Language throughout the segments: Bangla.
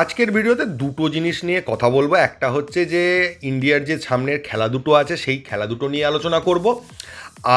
আজকের ভিডিওতে দুটো জিনিস নিয়ে কথা বলব। একটা হচ্ছে যে, ইন্ডিয়ার যে সামনের খেলা দুটো আছে, সেই খেলা দুটো নিয়ে আলোচনা করব।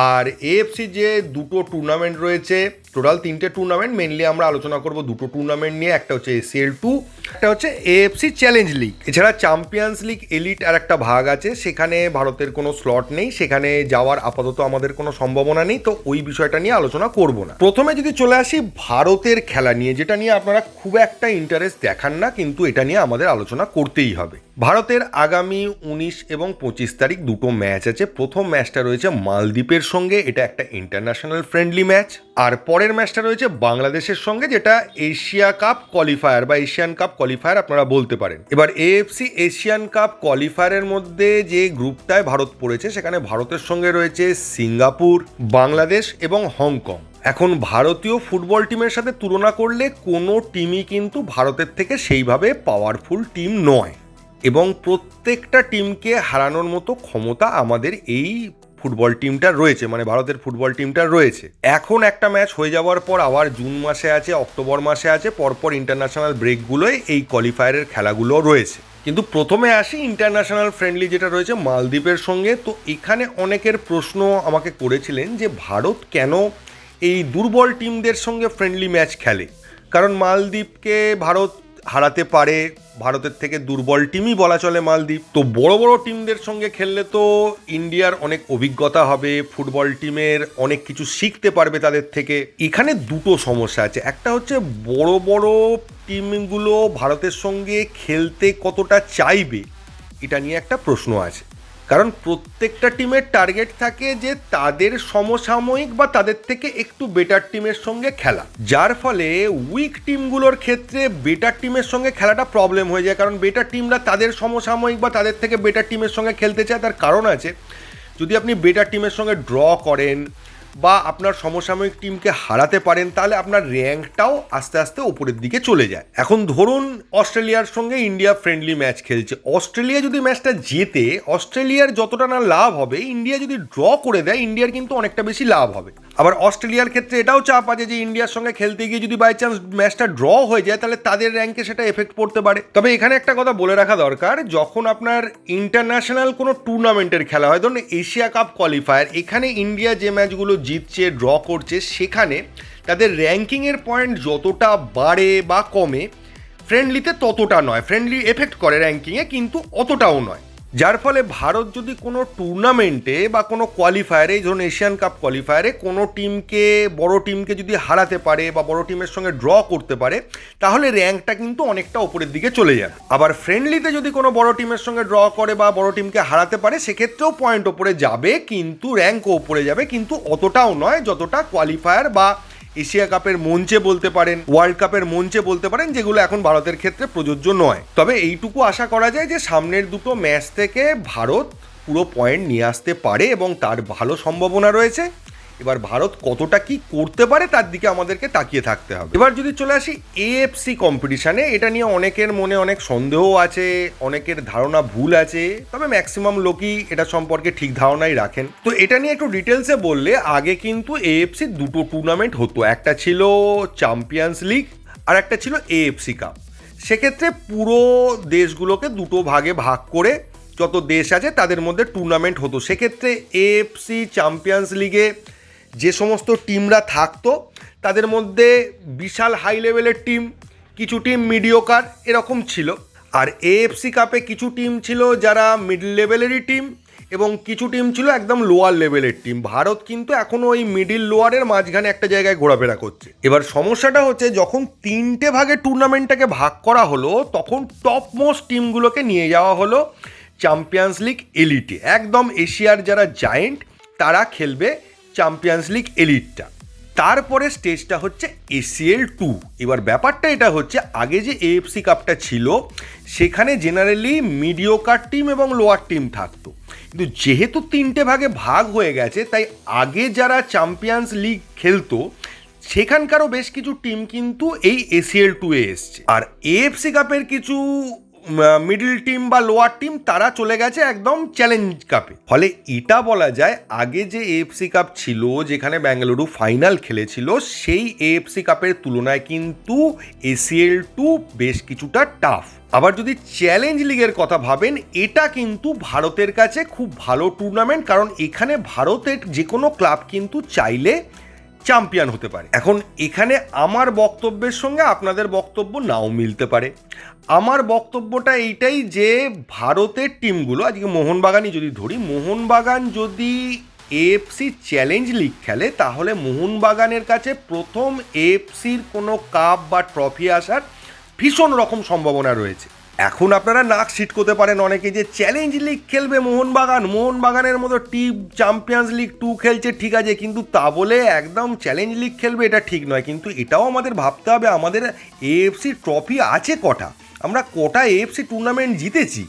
আর এএফসি যে দুটো টুর্নামেন্ট রয়েছে টোটাল তিনটে টুর্নামেন্ট মেনলি আমরা আলোচনা করব দুটো টুর্নামেন্ট নিয়ে, একটা হচ্ছে এসিএল টু একটা হচ্ছে এএফসি চ্যালেঞ্জ লিগ এছাড়া চ্যাম্পিয়ন্স লিগ এলিট আর একটা ভাগ আছে, সেখানে ভারতের কোনো স্লট নেই, সেখানে যাওয়ার আপাতত আমাদের কোনো সম্ভাবনা নেই, তো ওই বিষয়টা নিয়ে আলোচনা করব না। প্রথমে যদি চলে আসি ভারতের খেলা নিয়ে, যেটা নিয়ে আপনারা খুব একটা ইন্টারেস্ট দেখান না, কিন্তু এটা নিয়ে আমাদের আলোচনা করতেই হবে। ভারতের আগামী উনিশ এবং পঁচিশ তারিখ দুটো ম্যাচ আছে। প্রথম ম্যাচটা রয়েছে মালদ্বীপের সঙ্গে, এটা একটা ইন্টারন্যাশনাল ফ্রেন্ডলি ম্যাচ। আর পরের ম্যাচটা রয়েছে বাংলাদেশের সঙ্গে, যেটা এশিয়া কাপ কোয়ালিফায়ার বা এশিয়ান কাপ কোয়ালিফায়ার আপনারা বলতে পারেন। এবার এএফসি এশিয়ান কাপ কোয়ালিফায়ারের মধ্যে যে গ্রুপটায় ভারত পড়েছে, সেখানে ভারতের সঙ্গে রয়েছে সিঙ্গাপুর, বাংলাদেশ এবং হংকং। এখন ভারতীয় ফুটবল টিমের সাথে তুলনা করলে কোনো টিমই কিন্তু ভারতের থেকে সেইভাবে পাওয়ারফুল টিম নয়। এবং প্রত্যেকটা টিমকে হারানোর মতো ক্ষমতা আমাদের এই ফুটবল টিমটা রয়েছে মানে ভারতের ফুটবল টিমটা রয়েছে। এখন একটা ম্যাচ হয়ে যাওয়ার পর আবার জুন মাসে আছে, অক্টোবর মাসে আছে, পরপর ইন্টারন্যাশনাল ব্রেকগুলোয় এই কোয়ালিফায়ারের খেলাগুলো রয়েছে। কিন্তু প্রথমে আসি ইন্টারন্যাশনাল ফ্রেন্ডলি যেটা রয়েছে মালদ্বীপের সঙ্গে। তো এখানে অনেকের প্রশ্ন আমাকে করেছিলেন যে ভারত কেন এই দুর্বল টিমদের সঙ্গে ফ্রেন্ডলি ম্যাচ খেলে? কারণ মালদ্বীপকে ভারত হারাতে পারে, ভারতের থেকে দুর্বল টিমই বলা চলে মালদ্বীপ। তো বড় বড় টিমদের সঙ্গে খেললে তো ইন্ডিয়ার অনেক অভিজ্ঞতা হবে, ফুটবল টিমের অনেক কিছু শিখতে পারবে তাদের থেকে। এখানে দুটো সমস্যা আছে। একটা হচ্ছে বড় বড় টিমগুলো ভারতের সঙ্গে খেলতে কতটা চাইবে, এটা নিয়ে একটা প্রশ্ন আছে। কারণ প্রত্যেকটা টিমের টার্গেট থাকে যে তাদের সমসাময়িক বা তাদের থেকে একটু বেটার টিমের সঙ্গে খেলা। যার ফলে উইক টিমগুলোর ক্ষেত্রে বেটার টিমের সঙ্গে খেলাটা প্রবলেম হয়ে যায়। কারণ বেটার টিমরা তাদের সমসাময়িক বা তাদের থেকে বেটার টিমের সঙ্গে খেলতে চায়। তার কারণ আছে, যদি আপনি বেটার টিমের সঙ্গে ড্র করেন বা আপনার সমসাময়িক টিমকে হারাতে পারেন, তাহলে আপনার র্যাঙ্কটাও আস্তে আস্তে ওপরের দিকে চলে যায়। এখন ধরুন, অস্ট্রেলিয়ার সঙ্গে ইন্ডিয়া ফ্রেন্ডলি ম্যাচ খেলছে। অস্ট্রেলিয়া যদি ম্যাচটা জেতে, অস্ট্রেলিয়ার যতটা না লাভ হবে, ইন্ডিয়া যদি ড্র করে দেয়, ইন্ডিয়ার কিন্তু অনেকটা বেশি লাভ হবে। আবার অস্ট্রেলিয়ার ক্ষেত্রে এটাও চাপ আছে যে ইন্ডিয়ার সঙ্গে খেলতে গিয়ে যদি বাই চান্স ম্যাচটা ড্র হয়ে যায়, তাহলে তাদের র্যাঙ্কে সেটা এফেক্ট পড়তে পারে। তবে এখানে একটা কথা বলে রাখা দরকার, যখন আপনার ইন্টারন্যাশনাল কোনো টুর্নামেন্টের খেলা হয়, ধরুন এশিয়া কাপ কোয়ালিফায়ার এখানে ইন্ডিয়া যে ম্যাচগুলো জিতছে ড্র করছে, সেখানে তাদের র্যাঙ্কিংয়ের পয়েন্ট যতটা বাড়ে বা কমে ফ্রেন্ডলিতে ততটা নয়। ফ্রেন্ডলি এফেক্ট করে র্যাঙ্কিংয়ে কিন্তু অতটাও নয়। যার ফলে ভারত যদি কোনো টুর্নামেন্টে বা কোনো কোয়ালিফায়ারে ধরুন এশিয়ান কাপ কোয়ালিফায়ারে কোনো টিমকে বড় টিমকে যদি হারাতে পারে বা বড় টিমের সঙ্গে ড্র করতে পারে, তাহলে র্যাঙ্কটা কিন্তু অনেকটা ওপরের দিকে চলে যাবে। আবার ফ্রেন্ডলিতে যদি কোনো বড় টিমের সঙ্গে ড্র করে বা বড় টিমকে হারাতে পারে, সেক্ষেত্রেও পয়েন্ট ওপরে যাবে, কিন্তু র্যাঙ্কও ওপরে যাবে, কিন্তু অতটাও নয় যতটা কোয়ালিফায়ার বা এশিয়া কাপের মঞ্চে বলতে পারেন, ওয়ার্ল্ড কাপের মঞ্চে বলতে পারেন, যেগুলো এখন ভারতের ক্ষেত্রে প্রযোজ্য নয়। তবে এইটুকু আশা করা যায় যে সামনের দুটো ম্যাচ থেকে ভারত পুরো পয়েন্ট নিয়ে আসতে পারে এবং তার ভালো সম্ভাবনা রয়েছে। এবার ভারত কতটা কি করতে পারে তার দিকে আমাদেরকে তাকিয়ে থাকতে হবে। এবার যদি চলে আসি এএফসি কম্পিটিশানে এটা নিয়ে অনেকের মনে অনেক সন্দেহ আছে, অনেকের ধারণা ভুল আছে, তবে ম্যাক্সিমাম লোকই এটা সম্পর্কে ঠিক ধারণাই রাখেন। তো এটা নিয়ে একটু ডিটেলসে বললে, আগে কিন্তু এএফসি দুটো টুর্নামেন্ট হতো, একটা ছিল চ্যাম্পিয়ন্স লিগ আর একটা ছিল এএফসি কাপ সেক্ষেত্রে পুরো দেশগুলোকে দুটো ভাগে ভাগ করে যত দেশ আছে তাদের মধ্যে টুর্নামেন্ট হতো। সেক্ষেত্রে এএফসি চ্যাম্পিয়ন্স লিগে যে সমস্ত টিমরা থাকতো, তাদের মধ্যে বিশাল হাই লেভেলের টিম কিছু টিম মিডিওকার এরকম ছিল। আর এএফসি কাপে কিছু টিম ছিল যারা মিডল লেভেলেরই টিম এবং কিছু টিম ছিল একদম লোয়ার লেভেলের টিম ভারত কিন্তু এখনও ওই মিডিল লোয়ারের মাঝখানে একটা জায়গায় ঘোরাফেরা করছে। এবার সমস্যাটা হচ্ছে, যখন তিনটে ভাগে টুর্নামেন্টটাকে ভাগ করা হলো, তখন টপ মোস্ট টিমগুলোকে নিয়ে যাওয়া হলো চ্যাম্পিয়ন্স লিগ এলিটে একদম এশিয়ার যারা জায়েন্ট তারা খেলবে চ্যাম্পিয়ন্স লিগ এলিটটা তারপরে স্টেজটা হচ্ছে এসিএল টু এবার ব্যাপারটা এটা হচ্ছে, আগে যে এএফসি কাপটা ছিল, সেখানে জেনারেলি মিডিওকার টিম এবং লোয়ার টিম থাকতো। কিন্তু যেহেতু তিনটে ভাগে ভাগ হয়ে গেছে, তাই আগে যারা চ্যাম্পিয়ন্স লিগ খেলতো, সেখানকারও বেশ কিছু টিম কিন্তু এই এসিএল টু এ এসছে। আর এএফসি কাপের কিছু মিডল টিম বা লোয়ার টিম তারা চলে গেছে একদম চ্যালেঞ্জ কাপে ফলে এটা বলা যায়, আগে যে এএফসি কাপ ছিল, যেখানে বেঙ্গালুরু ফাইনাল খেলেছিল, সেই এএফসি কাপের তুলনায় কিন্তু এসিএল টু বেশ কিছুটা টাফ আবার যদি চ্যালেঞ্জ লিগের কথা ভাবেন, এটা কিন্তু ভারতের কাছে খুব ভালো টুর্নামেন্ট কারণ এখানে ভারতের যে কোনো ক্লাব কিন্তু চাইলে চ্যাম্পিয়ন হতে পারে। এখন এখানে আমার বক্তব্যের সঙ্গে আপনাদের বক্তব্য নাও মিলতে পারে। আমার বক্তব্যটা এইটাই যে ভারতের টিমগুলো আজকে মোহনবাগানই যদি ধরি, মোহনবাগান যদি এএফসি চ্যালেঞ্জ লিগ খেলে, তাহলে মোহনবাগানের কাছে প্রথম এএফসির কোনো কাপ বা ট্রফি আসার ভীষণ রকম সম্ভাবনা রয়েছে। এখন আপনারা নাক করতে পারেন অনেকে যে চ্যালেঞ্জ লিগ খেলবে মোহনবাগান। মোহনবাগানের মতো টিম চ্যাম্পিয়ন্স লিগ টু খেলছে, ঠিক আছে, কিন্তু তা বলে একদম চ্যালেঞ্জ লিগ খেলবে এটা ঠিক নয়। কিন্তু এটাও আমাদের ভাবতে হবে, আমাদের এএফসি ট্রফি আছে কটা। আমরা কটা এএফসি টুর্নামেন্ট জিতেছি।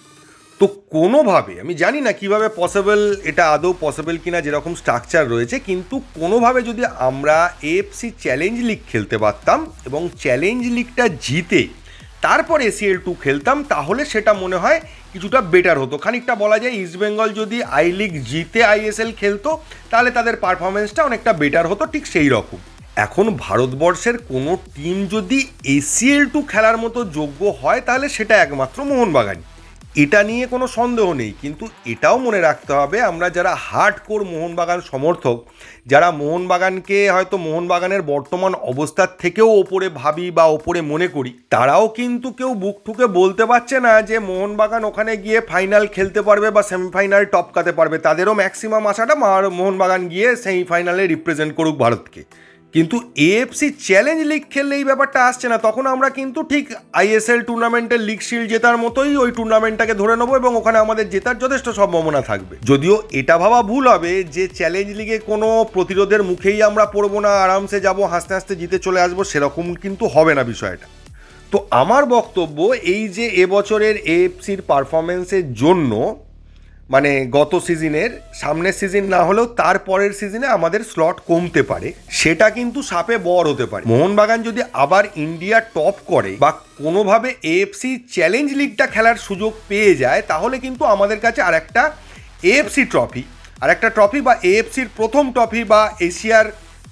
তো কোনোভাবে, আমি জানি না কীভাবে পসিবল এটা আদৌ পসিবল কিনা, যেরকম স্ট্রাকচার রয়েছে, কিন্তু কোনোভাবে যদি আমরা এএফসি চ্যালেঞ্জ লিগ খেলতে পারতাম এবং চ্যালেঞ্জ লিগটা জিতে তারপর এসিএল টু খেলতাম, তাহলে সেটা মনে হয় কিছুটা বেটার হতো। খানিকটা বলা যায় ইস্টবেঙ্গল যদি আই লিগ জিতে আইএসএল খেলতো, তাহলে তাদের পারফরমেন্সটা অনেকটা বেটার হতো, ঠিক সেই রকম। এখন ভারতবর্ষের কোনো টিম যদি এসিএল টু খেলার মতো যোগ্য হয়, তাহলে সেটা একমাত্র মোহনবাগান এটা নিয়ে কোনো সন্দেহ নেই, কিন্তু এটাও মনে রাখতে হবে আমরা যারা হার্ড কোর মোহনবাগান সমর্থক, যারা মোহনবাগানকে হয়তো মোহনবাগানের বর্তমান অবস্থার থেকেও ওপরে ভাবি বা ওপরে মনে করি, তারাও কিন্তু কেউ বুক ঠুকে বলতে পারছে না যে মোহনবাগান ওখানে গিয়ে ফাইনাল খেলতে পারবে বা সেমিফাইনাল টপকাতে পারবে। তাদেরও ম্যাক্সিমাম আশাটা মোহনবাগান গিয়ে সেমিফাইনালে রিপ্রেজেন্ট করুক ভারতকে। কিন্তু এএফসি চ্যালেঞ্জ লিগ খেললে এই ব্যাপারটা আসছে না। তখন আমরা কিন্তু ঠিক আইএসএল টুর্নামেন্টের লিগ শিল্ড জেতার মতোই ওই টুর্নামেন্টটাকে ধরে নেব এবং ওখানে আমাদের জেতার যথেষ্ট সম্ভাবনা থাকবে। যদিও এটা ভাবা ভুল হবে যে চ্যালেঞ্জ লিগে কোনো প্রতিরোধের মুখেই আমরা পড়ব না, আরামসে যাব, হাসতে হাসতে জিতে চলে আসব, সেরকম কিন্তু হবে না বিষয়টা। তো আমার বক্তব্য এই যে এবছরের এএফসির পারফরমেন্সের জন্য মানে গত সিজনের, সামনের সিজন না হলেও তার পরের সিজনে আমাদের স্লট কমতে পারে। সেটা কিন্তু সাপে বর হতে পারে। মোহনবাগান যদি আবার ইন্ডিয়া টপ করে বা কোনোভাবে এএফসি চ্যালেঞ্জ লিগটা খেলার সুযোগ পেয়ে যায়, তাহলে কিন্তু আমাদের কাছে আর একটা এএফসি ট্রফি আর একটা ট্রফি বা এএফসির প্রথম ট্রফি বা এশিয়ার,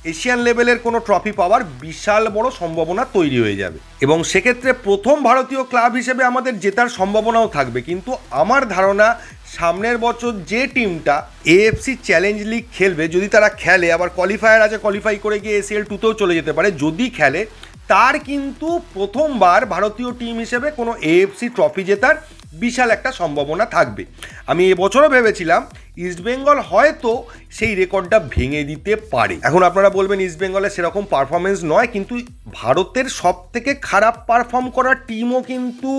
এশিয়ান লেভেলের কোনো ট্রফি পাওয়ার বিশাল বড় সম্ভাবনা তৈরি হয়ে যাবে। এবং সেক্ষেত্রে প্রথম ভারতীয় ক্লাব হিসেবে আমাদের জেতার সম্ভাবনাও থাকবে। কিন্তু আমার ধারণা সামনের বছর যে টিমটা এএফসি চ্যালেঞ্জ লিগ খেলবে, যদি তারা খেলে, আবার কোয়ালিফায়ার আছে কোয়ালিফাই করে গিয়ে এসিএল টুতেও চলে যেতে পারে, যদি খেলে, তার কিন্তু প্রথমবার ভারতীয় টিম হিসেবে কোনো এএফসি ট্রফি জেতার বিশাল একটা সম্ভাবনা থাকবে। আমি এবছরও ভেবেছিলাম ইস্টবেঙ্গল হয়তো সেই রেকর্ডটা ভেঙে দিতে পারে। এখন আপনারা বলবেন ইস্টবেঙ্গলের সেরকম পারফরমেন্স নয়, কিন্তু ভারতের সব থেকে খারাপ পারফর্ম করা টিমও কিন্তু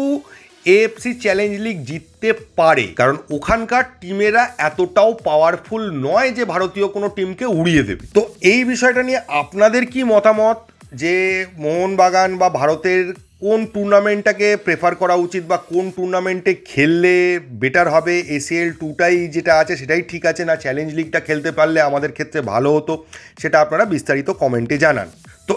এএফসি চ্যালেঞ্জ লিগ জিততে পারে। কারণ ওখানকার টিমেরা এতটাও পাওয়ারফুল নয় যে ভারতীয় কোনো টিমকে উড়িয়ে দেবে। তো এই বিষয়টা নিয়ে আপনাদের কি মতামত? যে মোহনবাগান বা ভারতের কোন টুর্নামেন্টটাকে প্রেফার করা উচিত বা কোন টুর্নামেন্টে খেললে বেটার হবে? এসিএল টুটাই যেটা আছে সেটাই ঠিক আছে না? চ্যালেঞ্জ লিগটা খেলতে পারলে আমাদের ক্ষেত্রে ভালো হতো, সেটা আপনারা বিস্তারিত কমেন্টে জানান।